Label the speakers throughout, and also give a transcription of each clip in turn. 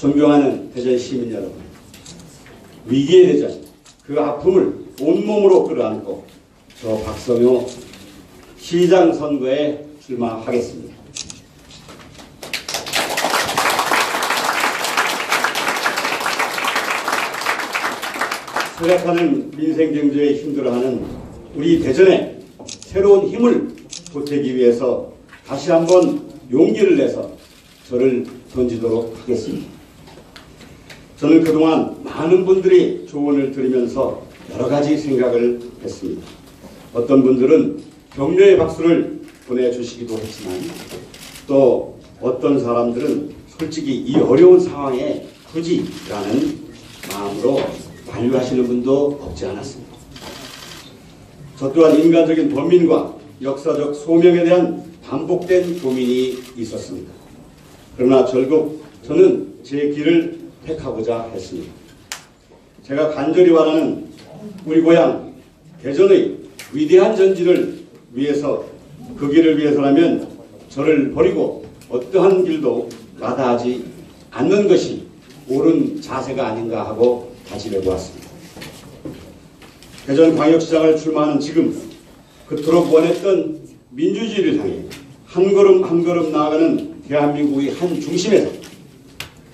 Speaker 1: 존경하는 대전 시민 여러분, 위기의 대전, 그 아픔을 온몸으로 끌어안고 저 박성효 시장 선거에 출마하겠습니다. 쇠락하는 민생 경제에 힘들어하는 우리 대전에 새로운 힘을 보태기 위해서 다시 한번 용기를 내서 저를 던지도록 하겠습니다. 저는 그동안 많은 분들이 조언을 들으면서 여러 가지 생각을 했습니다. 어떤 분들은 격려의 박수를 보내주시기도 했지만 또 어떤 사람들은 솔직히 이 어려운 상황에 굳이 라는 마음으로 반류하시는 분도 없지 않았습니다. 저 또한 인간적인 범민과 역사적 소명에 대한 반복된 고민이 있었습니다. 그러나 결국 저는 제 길을 택하고자 했습니다. 제가 간절히 바라는 우리 고향 대전의 위대한 전지를 위해서 그 길을 위해서라면 저를 버리고 어떠한 길도 마다하지 않는 것이 옳은 자세가 아닌가 하고 다짐해 보았습니다. 대전 광역시장을 출마하는 지금 그토록 원했던 민주주의를 향해 한 걸음 한 걸음 나아가는 대한민국의 한 중심에서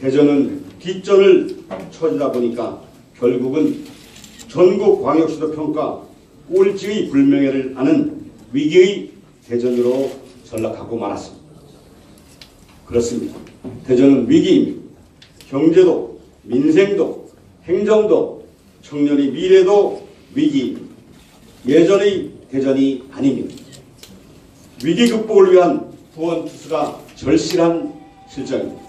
Speaker 1: 대전은 뒷전을 쳐지다 보니까 결국은 전국 광역시도 평가 꼴찌의 불명예를 아는 위기의 대전으로 전락하고 말았습니다. 그렇습니다. 대전은 위기입니다. 경제도, 민생도, 행정도, 청년의 미래도 위기입니다. 예전의 대전이 아닙니다. 위기 극복을 위한 후원 투수가 절실한 실정입니다.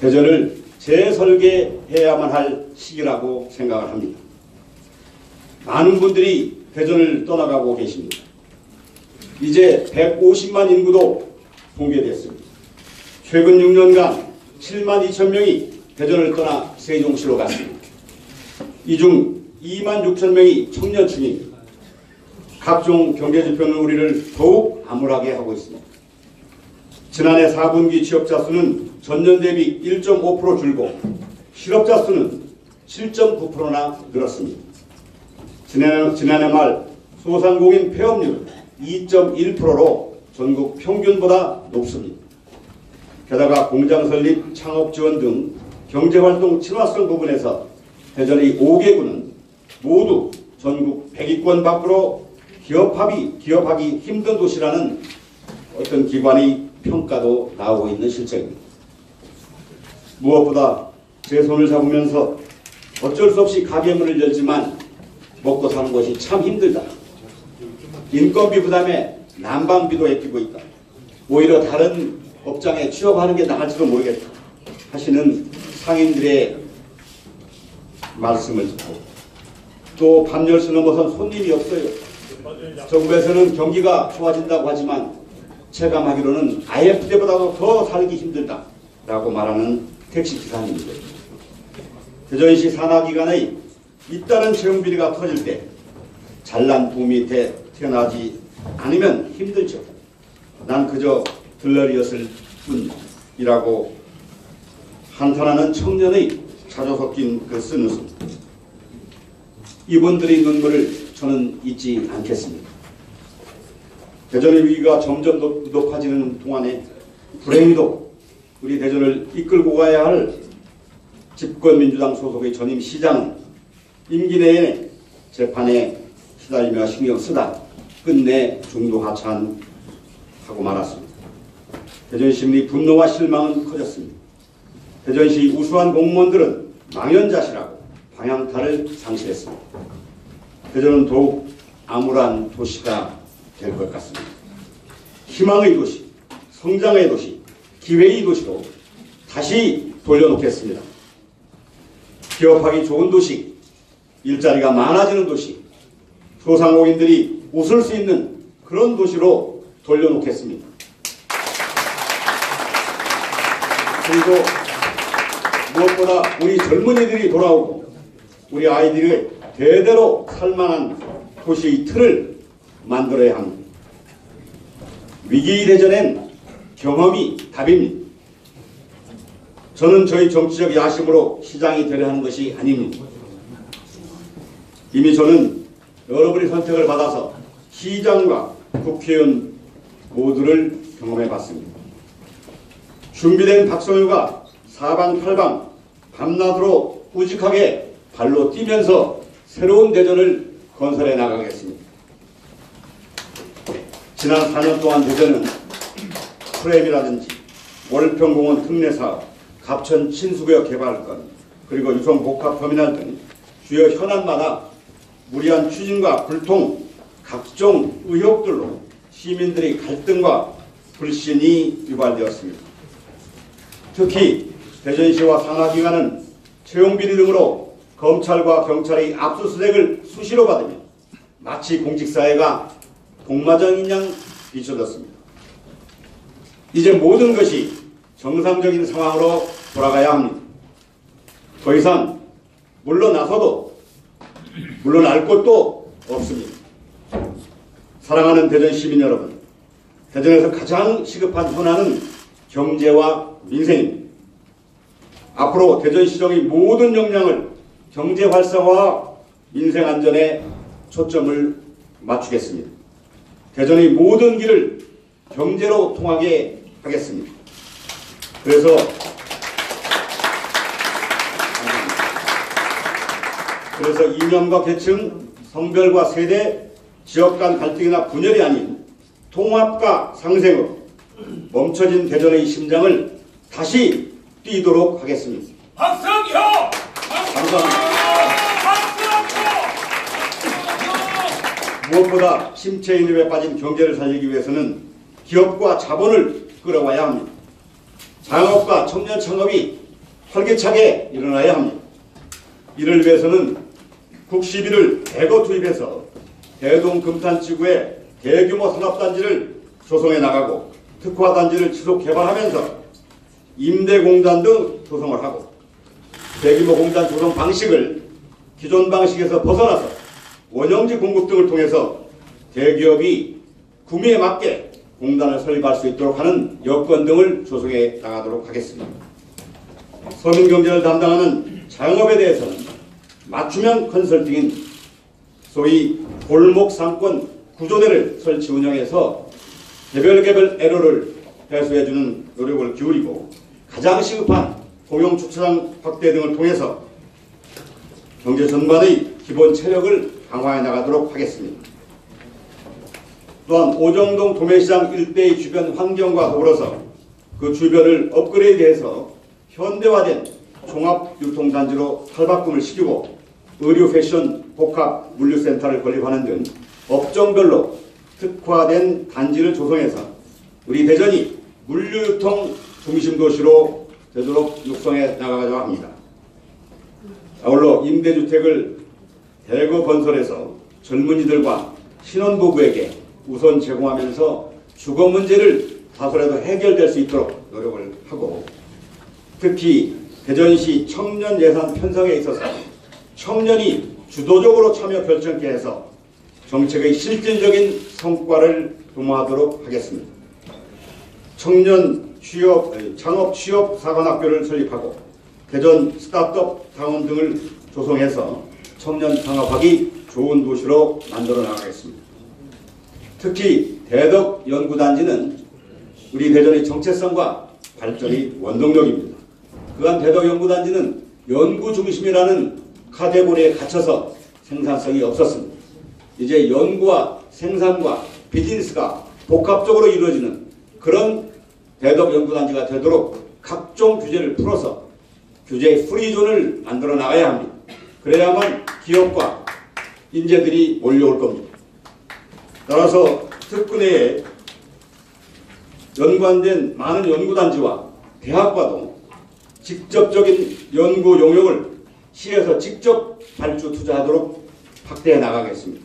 Speaker 1: 대전을 재설계해야만 할 시기라고 생각을 합니다. 많은 분들이 대전을 떠나가고 계십니다. 이제 150만 인구도 붕괴됐습니다. 최근 6년간 7만 2천 명이 대전을 떠나 세종시로 갔습니다. 이 중 2만 6천 명이 청년층입니다. 각종 경제지표는 우리를 더욱 암울하게 하고 있습니다. 지난해 4분기 취업자 수는 전년 대비 1.5% 줄고 실업자 수는 7.9%나 늘었습니다. 지난해, 지난해 말 소상공인 폐업률 2.1%로 전국 평균보다 높습니다. 게다가 공장 설립, 창업 지원 등 경제활동 친화성 부분에서 대전의 5개구는 모두 전국 100위권 밖으로 기업합이, 기업하기 힘든 도시라는 어떤 기관의 평가도 나오고 있는 실정입니다. 무엇보다 제 손을 잡으면서 어쩔 수 없이 가게 문을 열지만 먹고 사는 것이 참 힘들다. 인건비 부담에 난방비도 아끼고 있다. 오히려 다른 업장에 취업하는 게 나을지도 모르겠다. 하시는 상인들의 말씀을 듣고 또 밤 10시 넘어선 손님이 없어요. 정부에서는 경기가 좋아진다고 하지만 체감하기로는 IF 때보다도 더 살기 힘들다 라고 말하는 택시 기사님들. 대전시 산하기관의 잇따른 채용 비리가 터질 때 잘난 부미 태 태어나지 않으면 힘들죠. 난 그저 들러리였을 뿐이라고 한탄하는 청년의 자주 섞인 그 쓰는 숨. 이분들의 눈물을 저는 잊지 않겠습니다. 대전의 위기가 점점 높- 높아지는 동안에 불행히도 우리 대전을 이끌고 가야 할 집권민주당 소속의 전임 시장은 임기 내에 재판에 시달리며 신경 쓰다 끝내 중도 하차하고 말았습니다. 대전시민의 분노와 실망은 커졌습니다. 대전시 우수한 공무원들은 망연자실하고 방향타를 상실했습니다. 대전은 더욱 암울한 도시가 될 것 같습니다. 희망의 도시, 성장의 도시, 기회의 도시로 다시 돌려놓겠습니다. 기업하기 좋은 도시, 일자리가 많아지는 도시, 소상공인들이 웃을 수 있는 그런 도시로 돌려놓겠습니다. 그리고 무엇보다 우리 젊은이들이 돌아오고 우리 아이들이 대대로 살만한 도시의 틀을 만들어야 합니다. 위기 대전엔 경험이 답입니다. 저는 저희 정치적 야심으로 시장이 되려 하는 것이 아닙니다. 이미 저는 여러분의 선택을 받아서 시장과 국회의원 모두를 경험해 봤습니다. 준비된 박성유가 사방팔방 밤낮으로 우직하게 발로 뛰면서 새로운 대전을 건설해 나가겠습니다. 지난 4년 동안 대전은 프레임이라든지 월평공원 특례사업, 갑천 친수구역 개발권, 그리고 유성 복합터미널 등 주요 현안마다 무리한 추진과 불통, 각종 의혹들로 시민들의 갈등과 불신이 유발되었습니다. 특히 대전시와 상하기관은 채용비리 등으로 검찰과 경찰의 압수수색을 수시로 받으며 마치 공직사회가 복마전인 양 비춰졌습니다. 이제 모든 것이 정상적인 상황으로 돌아가야 합니다. 더 이상 물러나서도 물러날 곳도 없습니다. 사랑하는 대전 시민 여러분, 대전에서 가장 시급한 현안은 경제와 민생입니다. 앞으로 대전시정의 모든 역량을 경제 활성화와 민생 안전에 초점을 맞추겠습니다. 대전의 모든 길을 경제로 통하게 하겠습니다. 그래서 그래서 이념과 계층, 성별과 세대, 지역 간 갈등이나 분열이 아닌 통합과 상생으로 멈춰진 대전의 심장을 다시 뛰도록 하겠습니다.
Speaker 2: 박성효!
Speaker 1: 감사합니다. 무엇보다 침체 인입에 빠진 경제를 살리기 위해서는 기업과 자본을 끌어와야 합니다. 장업과 청년 창업이 활기차게 일어나야 합니다. 이를 위해서는 국시비를 대거 투입해서 대동 금탄지구에 대규모 산업단지를 조성해 나가고 특화단지를 지속 개발하면서 임대공단 등 조성을 하고 대규모 공단 조성 방식을 기존 방식에서 벗어나서 원형지 공급 등을 통해서 대기업이 구매에 맞게 공단을 설립할 수 있도록 하는 여건 등을 조성해 나가도록 하겠습니다. 서민경제를 담당하는 자영업에 대해서는 맞춤형 컨설팅인 소위 골목 상권 구조대를 설치 운영해서 개별 개별 에러를 해소해주는 노력을 기울이고 가장 시급한 고용 주차장 확대 등을 통해서 경제 전반의 기본 체력을 강화해 나가도록 하겠습니다. 또한 오정동 도매시장 일대의 주변 환경과 더불어서 그 주변을 업그레이드해서 현대화된 종합 유통단지로 탈바꿈을 시키고 의류 패션 복합 물류센터를 건립하는 등 업종별로 특화된 단지를 조성해서 우리 대전이 물류유통 중심 도시로 되도록 육성해 나가고자 합니다. 아울러 임대주택을 대거 건설해서 젊은이들과 신혼부부에게 우선 제공하면서 주거 문제를 다소라도 해결될 수 있도록 노력을 하고 특히 대전시 청년 예산 편성에 있어서 청년이 주도적으로 참여 결정케 해서 정책의 실질적인 성과를 도모하도록 하겠습니다. 청년 취업, 창업 취업 사관학교를 설립하고 대전 스타트업 타운 등을 조성해서 청년 창업하기 좋은 도시로 만들어 나가겠습니다. 특히 대덕 연구단지는 우리 대전의 정체성과 발전의 원동력입니다. 그간 대덕 연구단지는 연구 중심이라는 카테고리에 갇혀서 생산성이 없었습니다. 이제 연구와 생산과 비즈니스가 복합적으로 이루어지는 그런 대덕 연구단지가 되도록 각종 규제를 풀어서 규제의 프리존을 만들어 나가야 합니다. 그래야만 기업과 인재들이 몰려올 겁니다. 따라서 특구내에 연관된 많은 연구단지와 대학과도 직접적인 연구 용역을 시에서 직접 발주 투자하도록 확대해 나가겠습니다.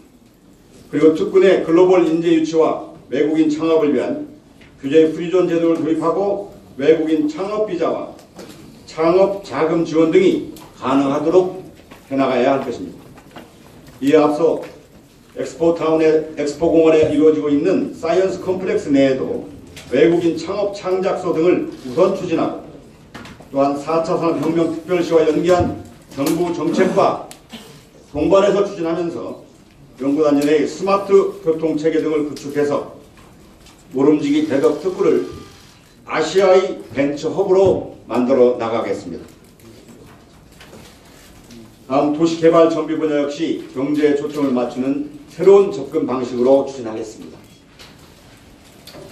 Speaker 1: 그리고 특군의 글로벌 인재 유치와 외국인 창업을 위한 규제 프리존 제도를 도입하고 외국인 창업 비자와 창업 자금 지원 등이 가능하도록 해나가야 할 것입니다. 이에 앞서 엑스포타운의 엑스포공원에 이루어지고 있는 사이언스 컴플렉스 내에도 외국인 창업 창작소 등을 우선 추진하고 또한 4차 산업혁명 특별시와 연계한 정부 정책과 동반해서 추진하면서 연구단연의 스마트 교통체계 등을 구축해서 모름지기 대덕 특구를 아시아의 벤처 허브로 만들어 나가겠습니다. 다음 도시개발 정비 분야 역시 경제에 초점을 맞추는 새로운 접근 방식으로 추진하겠습니다.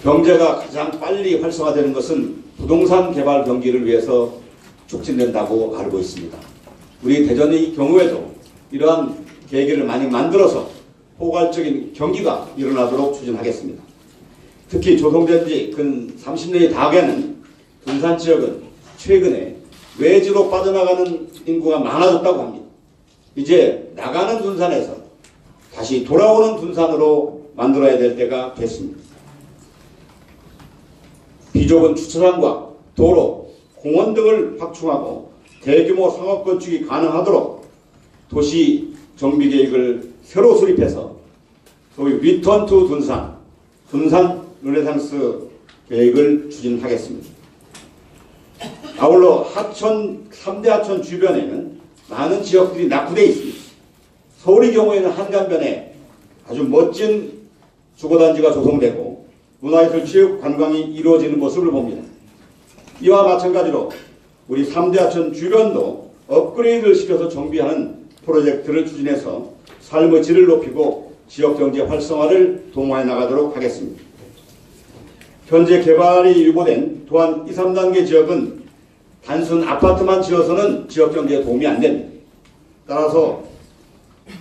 Speaker 1: 경제가 가장 빨리 활성화되는 것은 부동산 개발 경기를 위해서 촉진된다고 알고 있습니다. 우리 대전의 경우에도 이러한 계기를 많이 만들어서 포괄적인 경기가 일어나도록 추진하겠습니다. 특히 조성된 지 근 30년이 다가는 군산 지역은 최근에 외지로 빠져나가는 인구가 많아졌다고 합니다. 이제 나가는 군산에서 다시 돌아오는 군산으로 만들어야 될 때가 됐습니다. 비좁은 주차장과 도로, 공원 등을 확충하고 대규모 상업 건축이 가능하도록 도시 정비 계획을 새로 수립해서 소위 리턴 투 둔산, 둔산 르네상스 계획을 추진하겠습니다. 아울러 하천, 3대 하천 주변에는 많은 지역들이 낙후되어 있습니다. 서울의 경우에는 한강변에 아주 멋진 주거단지가 조성되고 문화예술 체육 관광이 이루어지는 모습을 봅니다. 이와 마찬가지로 우리 3대 하천 주변도 업그레이드를 시켜서 정비하는 프로젝트를 추진해서 삶의 질을 높이고 지역 경제 활성화를 도모해 나가도록 하겠습니다. 현재 개발이 유보된 또한 2, 3단계 지역은 단순 아파트만 지어서는 지역 경제에 도움이 안 됩니다. 따라서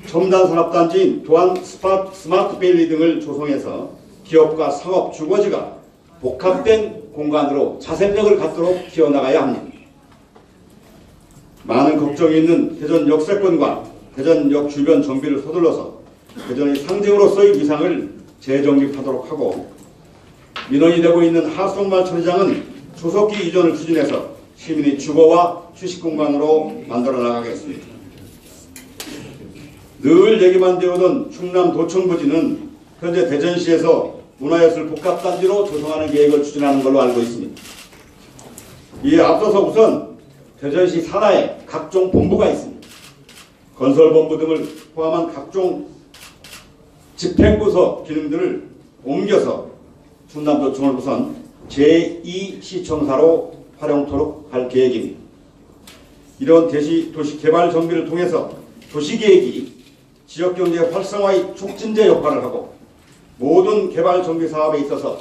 Speaker 1: 첨단 산업단지인 또한 스마트, 스마트 밸리 등을 조성해서 기업과 상업 주거지가 복합된 공간으로 자생력을 갖도록 키워나가야 합니다. 많은 걱정이 있는 대전 역세권과 대전역 주변 정비를 서둘러서 대전의 상징으로서의 위상을 재정립하도록 하고 민원이 되고 있는 하송말 처리장은 조속히 이전을 추진해서 시민의 주거와 휴식 공간으로 만들어 나가겠습니다. 늘 얘기만 되오던 충남 도청부지는 현재 대전시에서 문화예술 복합단지로 조성하는 계획을 추진하는 걸로 알고 있습니다. 이에 앞서서 우선 대전시 산하에 각종 본부가 있습니다. 건설본부 등을 포함한 각종 집행부서 기능들을 옮겨서 충남도청을 우선 제2시청사로 활용토록 할 계획입니다. 이런 대시 도시 개발 정비를 통해서 도시계획이 지역경제 활성화의 촉진제 역할을 하고 모든 개발 정비 사업에 있어서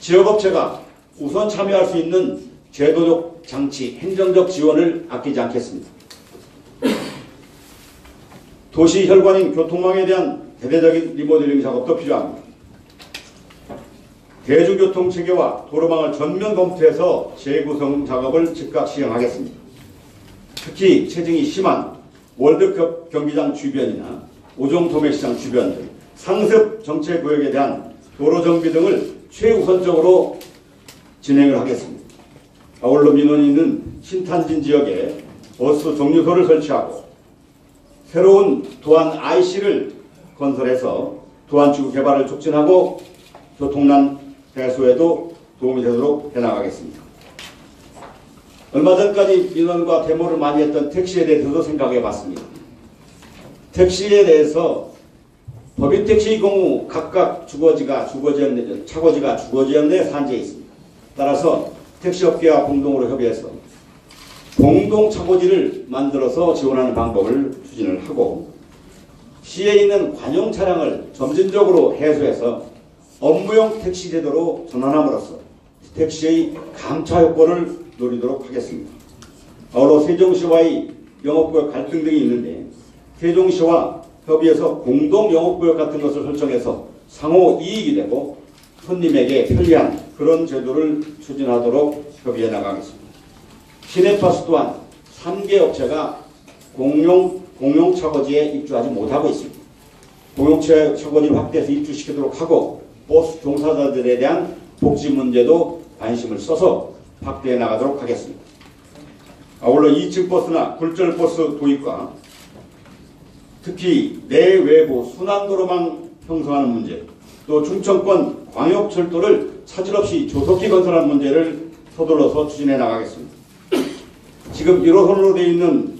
Speaker 1: 지역업체가 우선 참여할 수 있는 제도적 장치, 행정적 지원을 아끼지 않겠습니다. 도시 혈관인 교통망에 대한 대대적인 리모델링 작업도 필요합니다. 대중교통 체계와 도로망을 전면 검토해서 재구성 작업을 즉각 시행하겠습니다. 특히 체증이 심한 월드컵 경기장 주변이나 오종 도매시장 주변 등 상습 정체 구역에 대한 도로 정비 등을 최우선적으로 진행을 하겠습니다. 아울러 민원이 있는 신탄진 지역에 버스 정류소를 설치하고 새로운 도안 IC를 건설해서 도안지구 개발을 촉진하고 교통난 해소에도 도움이 되도록 해나가겠습니다. 얼마 전까지 민원과 데모를 많이 했던 택시에 대해서도 생각해 봤습니다. 택시에 대해서 법인 택시 경우 각각 주거지가 주거지역 차고지가 주거지역 내 산지에 있습니다. 따라서 택시업계와 공동으로 협의해서 공동 차고지를 만들어서 지원하는 방법을 추진을 하고 시에 있는 관용 차량을 점진적으로 해소해서 업무용 택시 제도로 전환함으로써 택시의 감차 효과를 노리도록 하겠습니다. 아울러 세종시와의 영업구역 갈등 등이 있는데 세종시와 협의해서 공동 영업구역 같은 것을 설정해서 상호 이익이 되고 손님에게 편리한 그런 제도를 추진하도록 협의해 나가겠습니다. 시내버스 또한 3개 업체가 공용, 공용 차고지에 입주하지 못하고 있습니다. 공용 차고지를 확대해서 입주시키도록 하고 버스 종사자들에 대한 복지 문제도 관심을 써서 확대해 나가도록 하겠습니다. 아울러 2층 버스나 굴절 버스 도입과 특히 내외부 순환도로망 형성하는 문제, 또 충청권 광역철도를 차질 없이 조속히 건설하는 문제를 서둘러서 추진해 나가겠습니다. 지금 1호선으로 되어 있는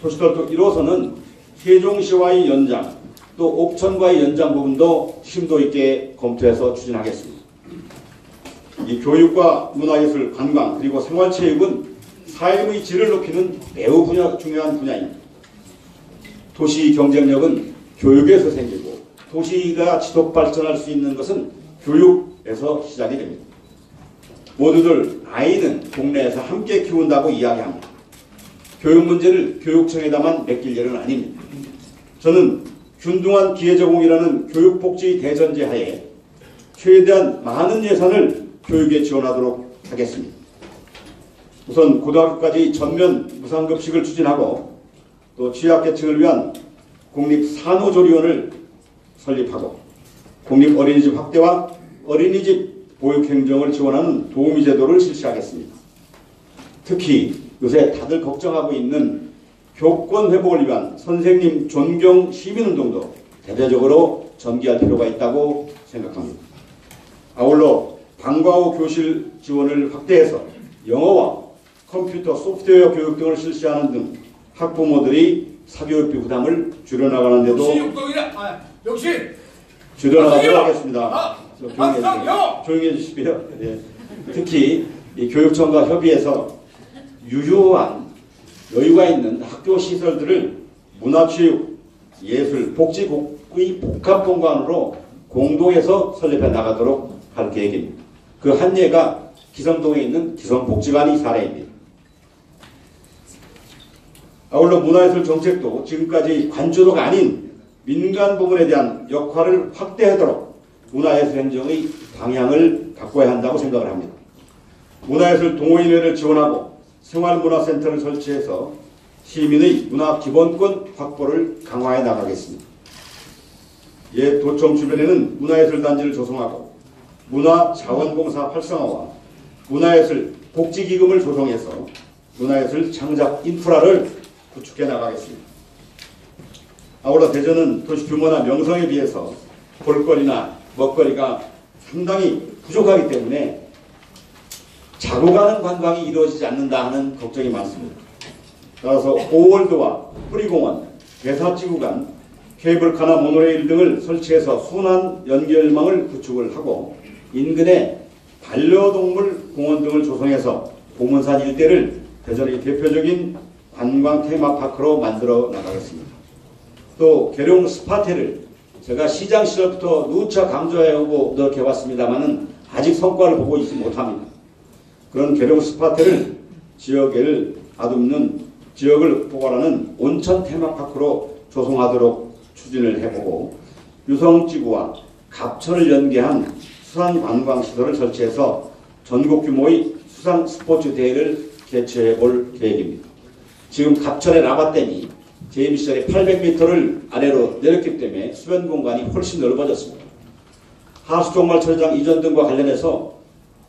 Speaker 1: 도시철도 1호선은 세종시와의 연장, 또 옥천과의 연장 부분도 심도 있게 검토해서 추진하겠습니다. 이 교육과 문화예술, 관광, 그리고 생활체육은 삶의 질을 높이는 매우 분야, 중요한 분야입니다. 도시 경쟁력은 교육에서 생기고 도시가 지속 발전할 수 있는 것은 교육에서 시작이 됩니다. 모두들 아이는 동네에서 함께 키운다고 이야기합니다. 교육 문제를 교육청에다만 맡길 일은 아닙니다. 저는 균등한 기회 제공이라는 교육복지 대전제 하에 최대한 많은 예산을 교육에 지원하도록 하겠습니다. 우선 고등학교까지 전면 무상급식을 추진하고 또 취약계층을 위한 국립산후조리원을 설립하고 국립어린이집 확대와 어린이집 보육행정을 지원하는 도우미 제도를 실시하겠습니다. 특히 요새 다들 걱정하고 있는 교권 회복을 위한 선생님 존경 시민운동도 대대적으로 전개할 필요가 있다고 생각합니다. 아울러 방과 후 교실 지원을 확대해서 영어와 컴퓨터 소프트웨어 교육 등을 실시하는 등 학부모들이 사교육비 부담을 줄여나가는 데도
Speaker 2: 역시. 아, 역시
Speaker 1: 줄여나가도록 하겠습니다.
Speaker 2: 아,
Speaker 1: 저 조용히 해주세요.
Speaker 2: 박상영!
Speaker 1: 조용히 해주시고요. 예. 특히 이 교육청과 협의해서 유효한 여유가 있는 학교 시설들을 문화체육, 예술, 복지국의 복합공간으로 공동해서 설립해 나가도록 할 계획입니다. 그 한 예가 기성동에 있는 기성복지관이 사례입니다. 아울러 문화예술 정책도 지금까지 관주도가 아닌 민간 부분에 대한 역할을 확대하도록 문화예술 행정의 방향을 바꿔야 한다고 생각을 합니다. 문화예술 동호인회를 지원하고 생활문화센터를 설치해서 시민의 문화 기본권 확보를 강화해 나가겠습니다. 옛 도청 주변에는 문화예술 단지를 조성하고 문화자원봉사 활성화와 문화예술 복지기금을 조성해서 문화예술 창작 인프라를 구축해 나가겠습니다. 아울러 대전은 도시 규모나 명성에 비해서 볼거리나 먹거리가 상당히 부족하기 때문에 자고 가는 관광이 이루어지지 않는다 하는 걱정이 많습니다. 따라서 오월드와 뿌리공원, 대사지 구 간, 케이블카나 모노레일 등을 설치해서 순환 연결망을 구축을 하고 인근에 반려동물 공원 등을 조성해서 보문산 일대를 대전의 대표적인 관광 테마파크로 만들어 나가겠습니다. 또 계룡 스파테를 제가 시장 시절부터 누차 강조해오고 노력해 왔습니다만은 아직 성과를 보고 있지 못합니다. 그런 계룡 스파테를 지역을 아듬는 지역을 포괄하는 온천 테마파크로 조성하도록 추진을 해보고 유성지구와 갑천을 연계한 수상 관광시설을 설치해서 전국 규모의 수상 스포츠 대회를 개최해 볼 계획입니다. 지금 갑천의 라바댐이 제임 시절에 800m를 아래로 내렸기 때문에 수변 공간이 훨씬 넓어졌습니다. 하수종말처장 이전 등과 관련해서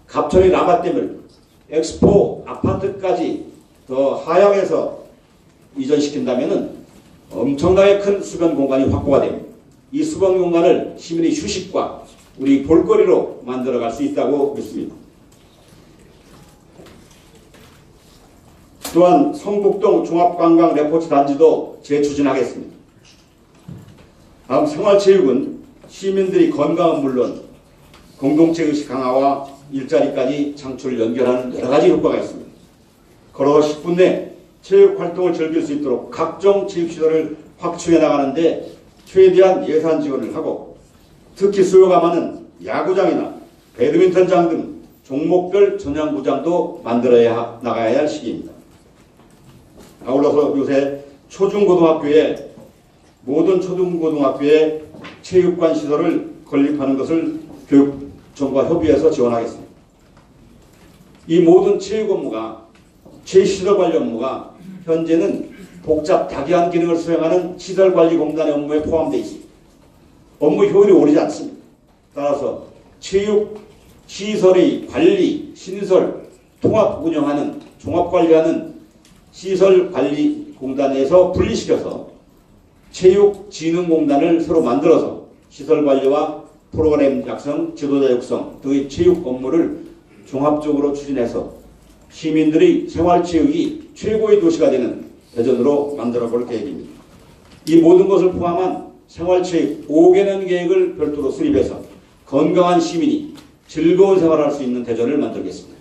Speaker 1: 갑천의 라바댐을 엑스포 아파트까지 더 하향해서 이전시킨다면 엄청나게 큰 수변 공간이 확보가 됩니다. 이 수변 공간을 시민의 휴식과 우리 볼거리로 만들어갈 수 있다고 믿습니다. 또한 성북동 종합관광 레포츠 단지도 재추진하겠습니다. 다음 생활체육은 시민들이 건강은 물론 공동체 의식 강화와 일자리까지 창출을 연결하는 여러 가지 효과가 있습니다. 걸어 10분 내 체육 활동을 즐길 수 있도록 각종 체육시설을 확충해 나가는데 최대한 예산 지원을 하고 특히 수요가 많은 야구장이나 배드민턴장 등 종목별 전향구장도 만들어야 나가야 할 시기입니다. 아울러서 요새 초중고등학교에 모든 초중고등학교에 체육관 시설을 건립하는 것을 교육청과 협의해서 지원하겠습니다. 이 모든 체육 업무가 체시설 관리 업무가 현재는 복잡 다기한 기능을 수행하는 시설관리공단의 업무에 포함되어 있습니다. 업무 효율이 오르지 않습니다. 따라서 체육 시설의 관리, 신설, 통합 운영하는 종합관리하는 시설관리공단에서 분리시켜서 체육진흥공단을 서로 만들어서 시설관리와 프로그램 작성, 지도자 육성 등의 체육 업무를 종합적으로 추진해서 시민들의 생활체육이 최고의 도시가 되는 대전으로 만들어 볼 계획입니다. 이 모든 것을 포함한 생활체육 5개년 계획을 별도로 수립해서 건강한 시민이 즐거운 생활을 할수 있는 대전을 만들겠습니다.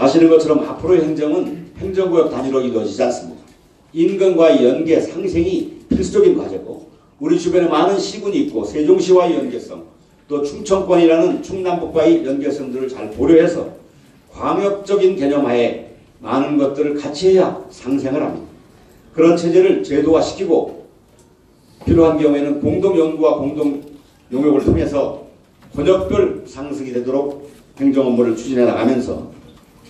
Speaker 1: 아시는 것처럼 앞으로의 행정은 행정구역 단위로 이루어지지 않습니다. 인근과의 연계 상생이 필수적인 과제고 우리 주변에 많은 시군이 있고 세종시와의 연계성 또 충청권이라는 충남북과의 연계성들을 잘 고려해서 광역적인 개념하에 많은 것들을 같이 해야 상생을 합니다. 그런 체제를 제도화시키고 필요한 경우에는 공동 연구와 공동 용역을 통해서 권역별 상승이 되도록 행정 업무를 추진해 나가면서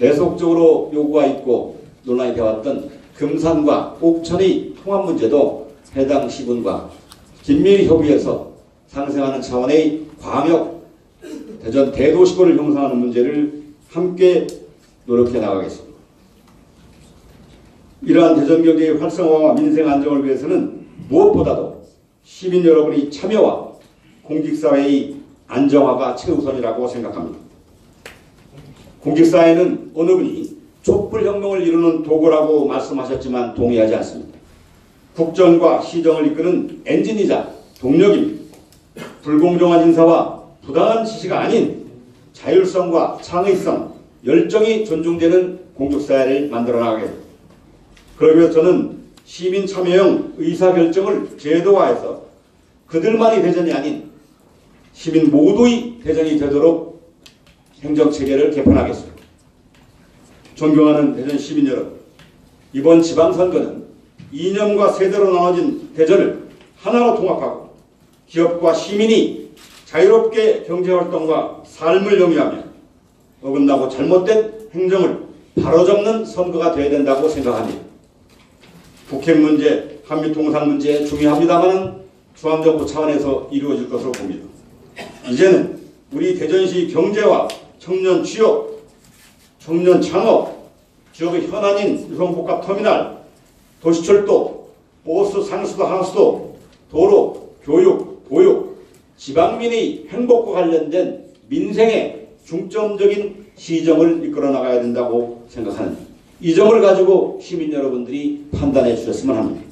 Speaker 1: 계속적으로 요구가 있고 논란이 되어왔던 금산과 옥천의 통합 문제도 해당 시군과 긴밀히 협의해서 상생하는 차원의 광역 대전 대도시권을 형성하는 문제를 함께 노력해 나가겠습니다. 이러한 대전 경제의 활성화와 민생 안정을 위해서는 무엇보다도 시민 여러분의 참여와 공직사회의 안정화가 최우선이라고 생각합니다. 공직사회는 어느 분이 촛불혁명을 이루는 도구라고 말씀하셨지만 동의하지 않습니다. 국정과 시정을 이끄는 엔진이자 동력입니다. 불공정한 인사와 부당한 지시가 아닌 자율성과 창의성, 열정이 존중되는 공직사회를 만들어 나가게 됩니다. 그러기 위해서 저는 시민 참여형 의사결정을 제도화해서 그들만이 대전이 아닌 시민 모두의 대전이 되도록 행정체계를 개편하겠습니다. 존경하는 대전 시민 여러분, 이번 지방선거는 이념과 세대로 나눠진 대전을 하나로 통합하고 기업과 시민이 자유롭게 경제활동과 삶을 영위하며 어긋나고 잘못된 행정을 바로잡는 선거가 되어야 된다고 생각합니다. 북핵 문제, 한미 통상 문제 중요합니다만 중앙정부 차원에서 이루어질 것으로 봅니다. 이제는 우리 대전시 경제와 청년 취업, 청년 창업, 지역의 현안인 유성복합 터미널, 도시철도, 버스 상수도 하수도, 도로, 교육, 보육, 지방민의 행복과 관련된 민생의 중점적인 시정을 이끌어 나가야 된다고 생각하는 이 점을 가지고 시민 여러분들이 판단해 주셨으면 합니다.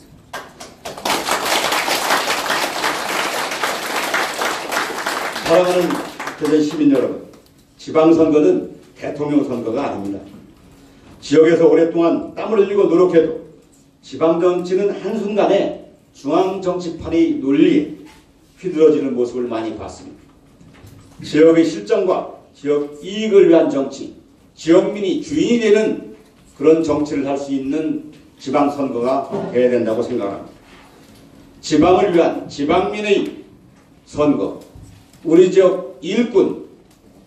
Speaker 1: 사랑하는 대전 시민 여러분, 지방선거는 대통령 선거가 아닙니다. 지역에서 오랫동안 땀을 흘리고 노력해도 지방정치는 한순간에 중앙정치판의 논리에 휘둘러지는 모습을 많이 봤습니다. 지역의 실정과 지역 이익을 위한 정치, 지역민이 주인이 되는 그런 정치를 할 수 있는 지방선거가 돼야 된다고 생각합니다. 지방을 위한 지방민의 선거, 우리 지역 일꾼,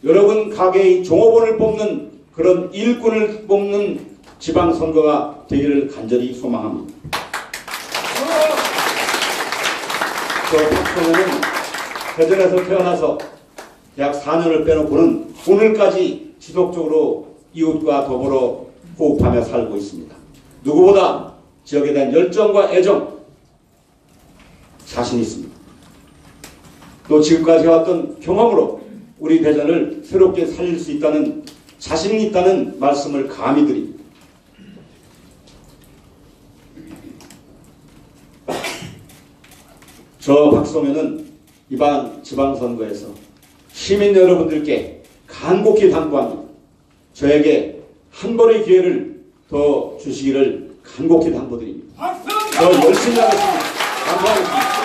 Speaker 1: 여러분 가게의 종업원을 뽑는 그런 일꾼을 뽑는 지방선거가 되기를 간절히 소망합니다. 저 박성호는 대전에서 태어나서 약 4년을 빼놓고는 오늘까지 지속적으로 이웃과 더불어 호흡하며 살고 있습니다. 누구보다 지역에 대한 열정과 애정, 자신 있습니다. 또 지금까지 해왔던 경험으로 우리 대전을 새롭게 살릴 수 있다는 자신이 있다는 말씀을 감히 드립니다. 저 박성현은 이번 지방선거에서 시민 여러분들께 간곡히 당부합니다. 저에게 한 번의 기회를 더 주시기를 간곡히 당부드립니다. 더 열심히 하겠습니다. 감사하겠습니다.